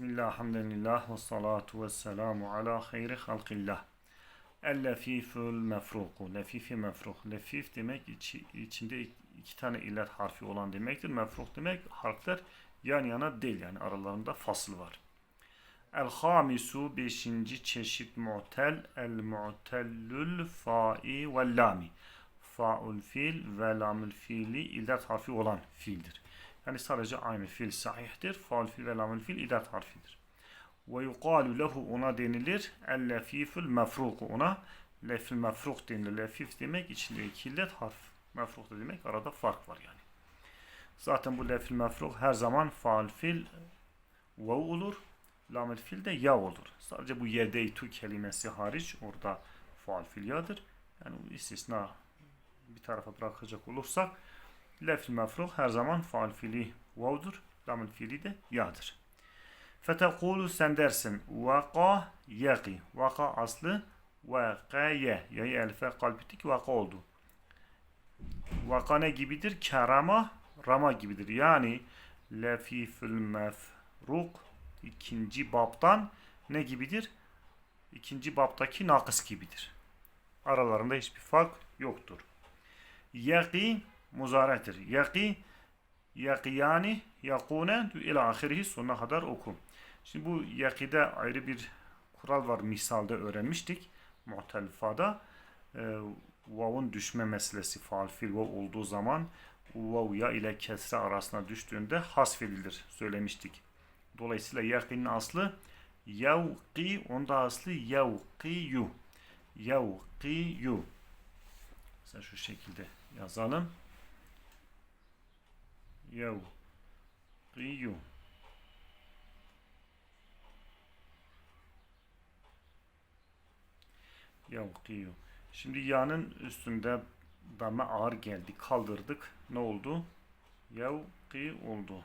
Bismillah, hamdülillah ve salatu ve selamu ala hayri halkillah. El-lefifül mefruku. Lefifi mefruk. Lefif demek içi, içinde iki tane illet harfi olan demektir. Mefruk demek harfler yan yana değil yani aralarında fasıl var. El-hamisu beşinci çeşit mu'tel. El-mu'tellül fa'i ve lami. Fa'ul fiil ve lamül fiili illet harfi olan fiildir. Yani sadece aynı fiil sahihtir. Faul fiil ve lamül fiil idat harfidir. Ve yuqalu lehu ona denilir. El lefifül mefruku ona. Lefil mefruk denilir. Lefif demek içinde iki illet harf. Mefruk da demek arada fark var yani. Zaten bu lefil mefruk her zaman faul fiil vav olur. Lamül fiil de ya olur. Sadece bu yedeytu kelimesi hariç orada faul fiil yadır. Yani istisna bir tarafa bırakacak olursak Lefl mefruh her zaman faal fiili vav'dur. Lamül fiili de ya'dır. Fetekulu sen dersin. Vaka yaki. Vaka aslı vakaye. Yayı elfe kalbitik vaka oldu. Vaka ne gibidir? Kerama rama gibidir. Yani lefifül mefruk ikinci babtan ne gibidir? İkinci babtaki nakıs gibidir. Aralarında hiçbir fark yoktur. Yaki muzaretir. Yaki, yakiyani, yakune ila ahirihi sonuna kadar oku. Şimdi bu yakide ayrı bir kural var misalde öğrenmiştik. Muhtelifada e, vav'un düşme meselesi faal fil vav olduğu zaman vav ya ile kesre arasına düştüğünde hasfedilir söylemiştik. Dolayısıyla yakinin aslı yavki onda aslı yavkiyu yavkiyu Mesela şu şekilde yazalım. Yevkiyu. Yevkiyu. Şimdi ya'nın üstünde dame ağır geldi. Kaldırdık. Ne oldu? Yevki oldu.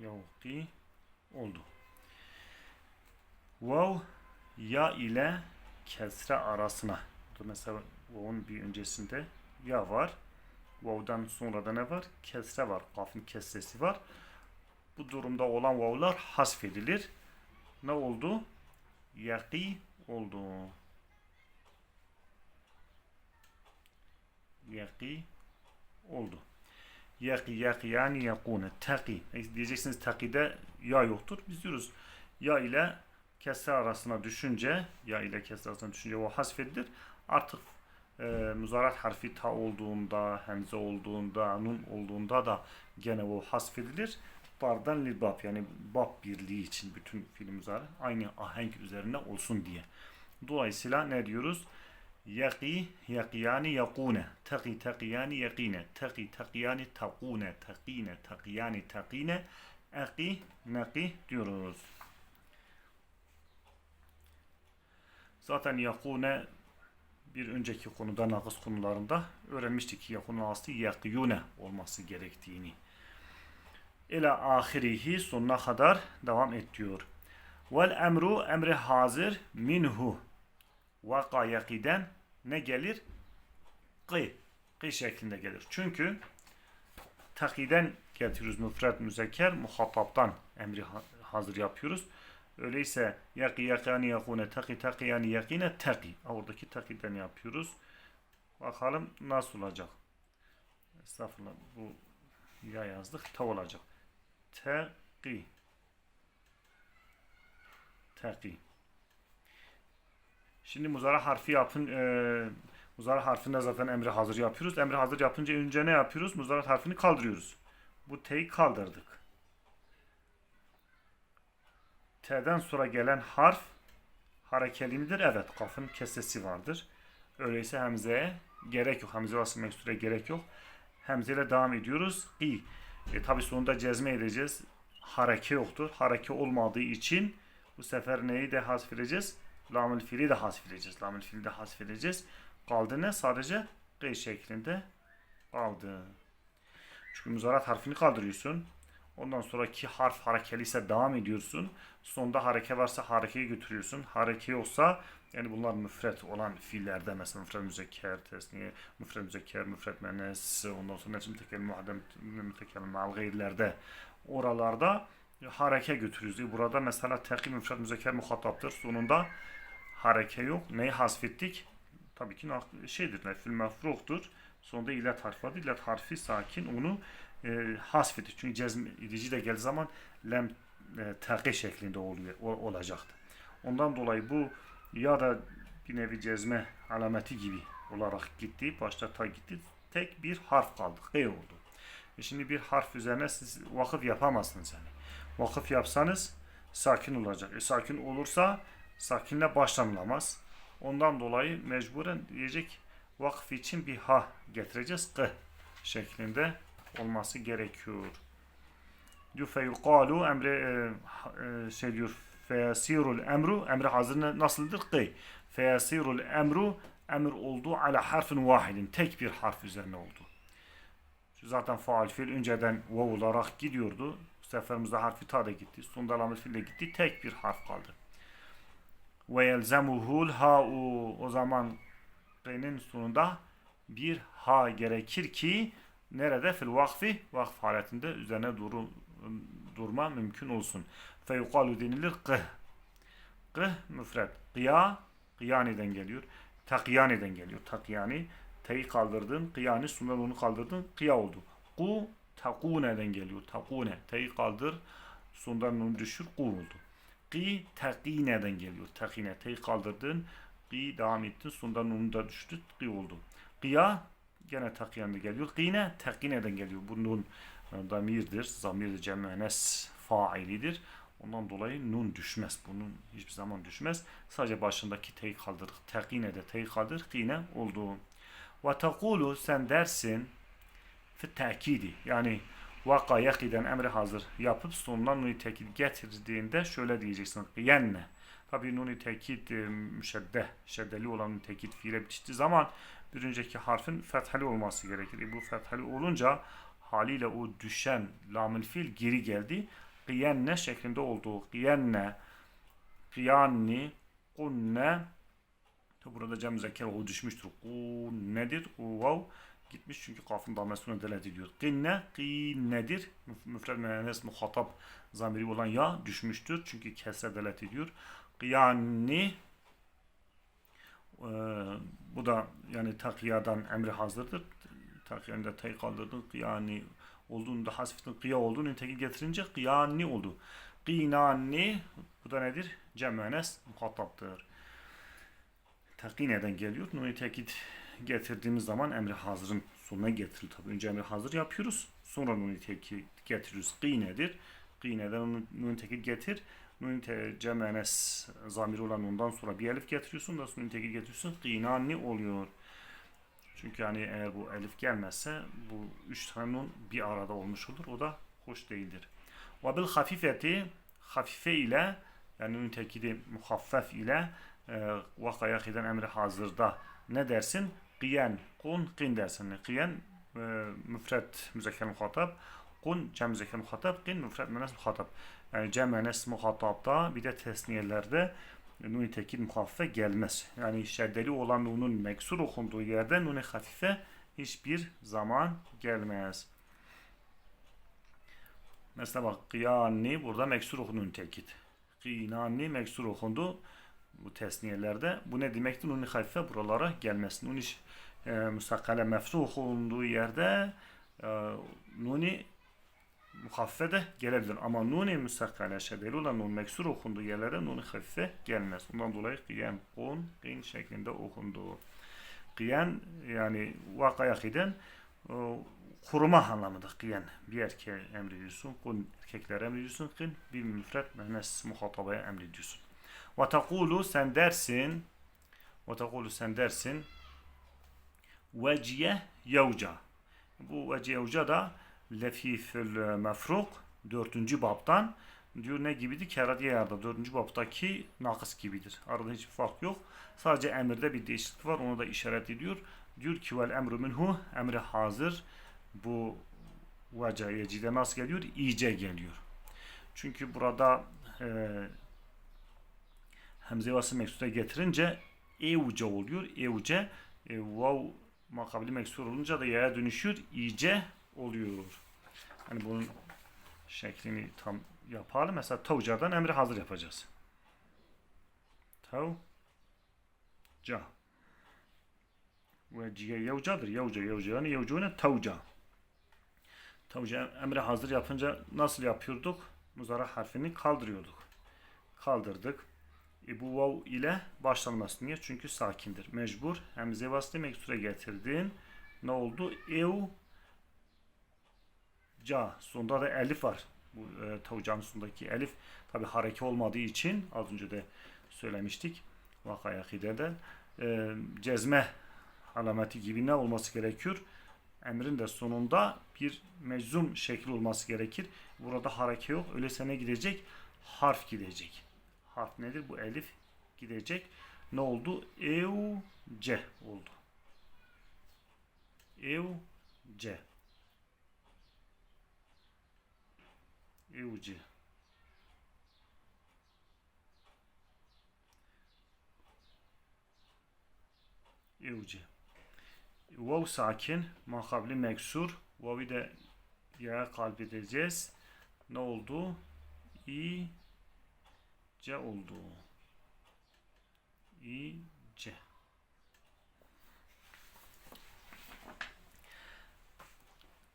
Yevki oldu. Vav ya ile kesre arasına. Mesela vav'un bir öncesinde ya var. Vav'dan sonra da ne var? Kesre var. Kafın kesresi var. Bu durumda olan vav'lar hasfedilir. Ne oldu? Yaki oldu. Yaki oldu. Yaki yaki yani yakune. Taki. Diyeceksiniz takide ya yoktur. Biz diyoruz ya ile kesre arasına düşünce ya ile kesre arasına düşünce o hasfedilir. Artık e, muzarat harfi ta olduğunda, hemze olduğunda, nun olduğunda da gene o hasfedilir. Bardan lil bab yani bab birliği için bütün fiil muzarat aynı ahenk üzerine olsun diye. Dolayısıyla ne diyoruz? Yaki, yakiyani, yakune. Taki, takiyani, yakine. Taki, takiyani, takune. Takine, takiyani, takine. Eki, neki diyoruz. Zaten yakune bir önceki konuda nakıs konularında öğrenmiştik ki yakunu aslı yakiyune olması gerektiğini. İla ahirihi sonuna kadar devam et diyor. Vel emru emri hazır minhu vaka yakiden ne gelir? Kı. Kı şeklinde gelir. Çünkü takiden getiriyoruz müfred müzekker muhataptan emri hazır yapıyoruz. Öyleyse yaki yakani yakune taki taki yani yakine taki. Oradaki takiden yapıyoruz. Bakalım nasıl olacak. Estağfurullah bu ya yazdık. Ta olacak. Taki. Taki. Şimdi muzara harfi yapın. E, muzara harfinde zaten emri hazır yapıyoruz. Emri hazır yapınca önce ne yapıyoruz? Muzarat harfini kaldırıyoruz. Bu t'yi kaldırdık. T'den sonra gelen harf harekeli midir? Evet. Kafın kesesi vardır. Öyleyse hemzeye gerek yok. Hemze vasıl meksure gerek yok. Hemze ile devam ediyoruz. İ. E, tabi sonunda cezme edeceğiz. Hareke yoktur. Hareke olmadığı için bu sefer neyi de hasfedeceğiz? Lamül fiili de hasfedeceğiz. Lamül fiili de hasfedeceğiz. Kaldı ne? Sadece G şeklinde kaldı. Çünkü muzarat harfini kaldırıyorsun. Ondan sonraki harf harekeli ise devam ediyorsun. Sonda hareke varsa harekeyi götürüyorsun. Hareke yoksa Yani bunlar müfret olan fiillerde mesela müfret müzekker, tesniye, müfret müzekker, müfret müennes, ondan sonra necm tekellim, muhaddem mütekellim, mal oralarda hareke götürüyoruz. Burada mesela teki müfret müzekker muhataptır. Sonunda hareke yok. Neyi hasfettik? Tabii ki şeydir, nefil mefruhtur. Sonunda illet harfi vardır. İllet harfi sakin onu e, hasfettik. Çünkü cezm edici de geldiği zaman lem e, teki şeklinde oluyor, o- olacaktı. Ondan dolayı bu ya da bir nevi cezme alameti gibi olarak gitti. Başta ta gitti. Tek bir harf kaldı. H oldu. E şimdi bir harf üzerine siz vakıf yapamazsınız yani. Vakıf yapsanız sakin olacak. E sakin olursa sakinle başlanılamaz. Ondan dolayı mecburen diyecek vakıf için bir ha getireceğiz. K şeklinde olması gerekiyor. Feyukalu emre e, e, şey diyor feyasirul emru emri hazır nasıldır? K. Feyasirul emru emir oldu ala harfin vahidin. Tek bir harf üzerine oldu. Zaten faal fiil önceden vav olarak gidiyordu. Bu seferimizde harfi ta da gitti. Sonunda lamet fiil de gitti. Tek bir harf kaldı. Ve yelzemuhul ha'u. O zaman Q'nin sonunda bir ha gerekir ki nerede? Fil vakfi. Vakf haletinde üzerine duru, durma mümkün olsun. Feyukalu denilir qih. Qih müfred. Kıya, kıyaniden geliyor. Takiyaniden geliyor. Takiyani. T'yi kaldırdın. Kıyani sonunda onu kaldırdın. Kıya oldu. Ku takune'den geliyor. Takune. T'yi kaldır. Sonunda onu düşür. Ku oldu. Ki takine'den geliyor. Takine. T'yi kaldırdın. Ki devam ettin. Sonunda onu da düştü. Ki oldu. Kıya gene takiyan'da geliyor. Kine takine'den geliyor. Bu nun e, damirdir. Zamir cem'enes failidir. Ondan dolayı nun düşmez. Bunun hiçbir zaman düşmez. Sadece başındaki t'yi kaldırır. Tekine de t'yi kaldırır. Kine oldu. Ve tekulu sen dersin fi tekidi. Yani vaka yakiden emri hazır yapıp sonundan nuni tekid getirdiğinde şöyle diyeceksin. Yenne. Tabi nuni tekid e, müşeddeh, şeddeli olan nuni tekid fiile bitiştiği zaman bir önceki harfin fethali olması gerekir. E bu fethali olunca haliyle o düşen lamül fiil geri geldi. Kıyenne şeklinde olduğu kıyenne, kıyanni, kunne burada cem zeker o düşmüştür. Ku nedir? O vav gitmiş çünkü kafın damlasına delet ediyor. Qinne, qi nedir? Müfred müennes muhatap zamiri olan ya düşmüştür. Çünkü kesre delet ediyor. Qiyani e, bu da yani takiyadan emri hazırdır. Takiyanı da tay kaldırdın. Qiyani olduğunda hasfetin kıya olduğunu niteki getirince qiyani oldu. Qinani bu da nedir? Cem müennes muhataptır takineden geliyor. Nuni tekit getirdiğimiz zaman emri hazırın sonuna getirilir. Tabi önce emri hazır yapıyoruz. Sonra nuni tekit getiriyoruz. Kıynedir. Kıyneden nuni tekit getir. Nuni te cemenes zamiri olan ondan sonra bir elif getiriyorsun da nuni tekit getiriyorsun. Kıynani oluyor. Çünkü yani eğer bu elif gelmezse bu üç tane nun bir arada olmuş olur. O da hoş değildir. Ve bil hafifeti hafife ile yani nuni tekidi muhaffef ile e, vakaya giden emri hazırda ne dersin? Kıyen, kun, kin dersin. Kıyen e, müfret müzekker muhatap, kun cem müzekker muhatap, kin müfret münes muhatap. Yani cem münes muhatapta bir de tesniyelerde nun tekil muhaffe gelmez. Yani şeddeli olan nunun meksur okunduğu yerde nun hafife hiçbir zaman gelmez. Mesela bak kıyani burada meksur okunun tekit. Kıyani meksur okundu bu tesniyelerde. Bu ne demektir? Nuni halife buralara gelmesin. Nuni e, müstakale mefruh olduğu yerde e, nuni muhaffe de gelebilir. Ama nuni müstakale şedeli olan nun meksur okunduğu yerlere nuni halife gelmez. Ondan dolayı kıyen, kun, kıyn şeklinde okunduğu. Kıyen yani vakaya giden e, kuruma anlamıdır kıyen. Bir erkeğe emrediyorsun, kun erkeklere emrediyorsun, kın bir müfret mühennes muhatabaya emrediyorsun. Ve tekulu sen dersin ve tekulu sen dersin veciye yevca. Bu veciye yevca da lefifül mefruk dördüncü babtan diyor ne gibidir? Keradiye yarda dördüncü babtaki nakıs gibidir. Arada hiçbir fark yok. Sadece emirde bir değişiklik var. Onu da işaret ediyor. Diyor ki vel emru minhu emri hazır. Bu vece yecide nasıl geliyor? İyice geliyor. Çünkü burada e, Hemze meksuda getirince evce oluyor. Evce e, vav makabili meksur olunca da yaya dönüşüyor. iyice oluyor. Hani bunun şeklini tam yapalım. Mesela tavcadan emri hazır yapacağız. Tavca. Ve ciye yevcadır. Yevca yevca yani yevcune tavca. Tavca emri hazır yapınca nasıl yapıyorduk? Muzara harfini kaldırıyorduk. Kaldırdık. E, bu vav ile başlanması niye? Çünkü sakindir. Mecbur. Hemze vaslı meksure getirdin. Ne oldu? Ev ca. Sonunda da elif var. Bu e, tavcanın sonundaki elif tabi hareke olmadığı için az önce de söylemiştik. Vakaya hideden. E, cezme alameti gibi ne olması gerekiyor? Emrin de sonunda bir meczum şekli olması gerekir. Burada hareke yok. Öyleyse ne gidecek? Harf gidecek. Harf nedir? Bu elif gidecek. Ne oldu? Evce oldu. Evce. Evce. Evce. Vav sakin, makabli meksur. Vav'i de yaya kalp edeceğiz. Ne oldu? İ C oldu. İ C.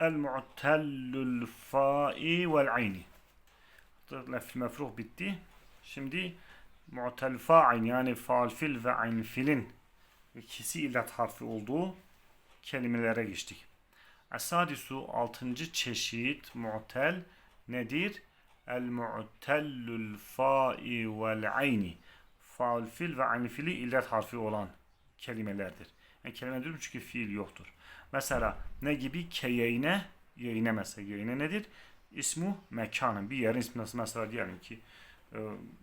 El mu'tellül fa'i vel ayni. Lef mefruh bitti. Şimdi mu'tel fa'in yani faal fil ve ayn filin ikisi illet harfi olduğu kelimelere geçtik. Esadisu altıncı çeşit mu'tel nedir? El mu'tellül fa'i vel ayni. Faal fil ve ayn fili illet harfi olan kelimelerdir. Yani kelime diyorum çünkü fiil yoktur. Mesela ne gibi? Keyeyne, yeyne mesela. Yeyne nedir? İsmu mekanın. Bir yerin ismi nasıl mesela diyelim ki e,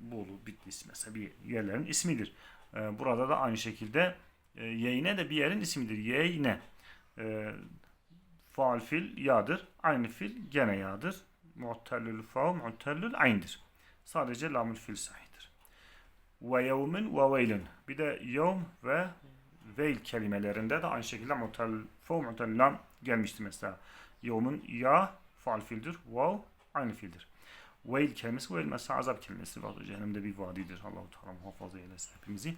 Bolu, Bitlis mesela bir yerlerin ismidir. E, burada da aynı şekilde e, yeyne de bir yerin ismidir. Yeyne. E, faal fil yağdır. Aynı fil gene yağdır. Mu'tellül fa, mu'tellül ayn'dir. Sadece lamül fil sahidir. Ve yevmin ve veylün. Bir de yevm ve veil kelimelerinde de aynı şekilde mutel fo mutel lam gelmişti mesela. Yomun ya faal fildir. Vav aynı fildir. Veil kelimesi veil mesela azap kelimesi var. Cehennemde bir vadidir. Allahu Teala muhafaza eylesin hepimizi.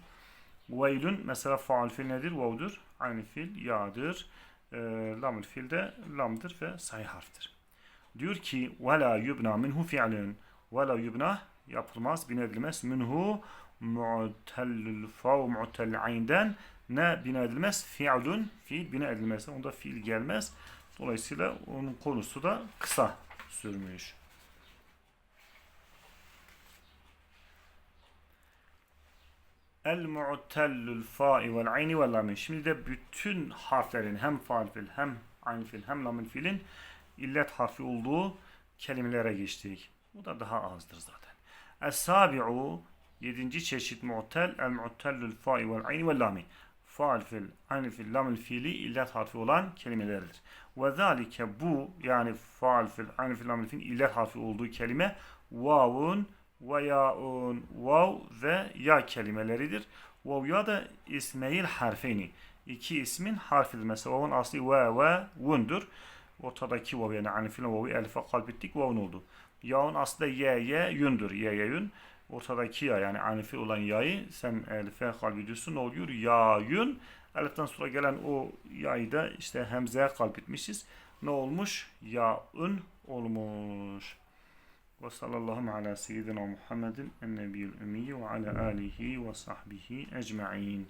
Veilün mesela faal fil nedir? Vav'dur. Aynı fil ya'dır. Ee, e, lamül fil de lamdır ve sayı harftir. Diyor ki ve yubna minhu fi'lün ve yubna yapılmaz, binedilmez minhu mu'tel fav mu'tel aynden ne bina edilmez? Fi'lün fiil bina edilmez. Onda fiil gelmez. Dolayısıyla onun konusu da kısa sürmüş. El mu'tellül fa'i vel ayni vel lamin. Şimdi de bütün harflerin hem faal fil hem ayn fil hem lamın filin illet harfi olduğu kelimelere geçtik. Bu da daha azdır zaten. Es-sabi'u yedinci çeşit mu'tel el mu'tellül fa'i vel ayni vel lamin. Faal fil, ayn fil, lamın fiili illet harfi olan kelimelerdir. Ve zalike bu yani faal fil, ayn fil, lamın fiil illet harfi olduğu kelime vavun ve yaun vav ve ya kelimeleridir. Vav ya da ismeyil harfeni. İki ismin harfidir. Mesela vavun aslı ve ve vundur. Ortadaki vav yani anifin vav'ı elife kalbettik vavun oldu. Yaun aslı ye ye yundur. Ye ye yun. Ortadaki ya yani anifi olan yayı sen elife kalbediyorsun. Ne oluyor? Ya yun. Eliften sonra gelen o yayı da işte hemzeye kalbetmişiz. Ne olmuş? Ya un olmuş. Ve sallallahu ala seyyidina Muhammedin en nebiyül ümmiyi ve ala alihi ve sahbihi ecma'in.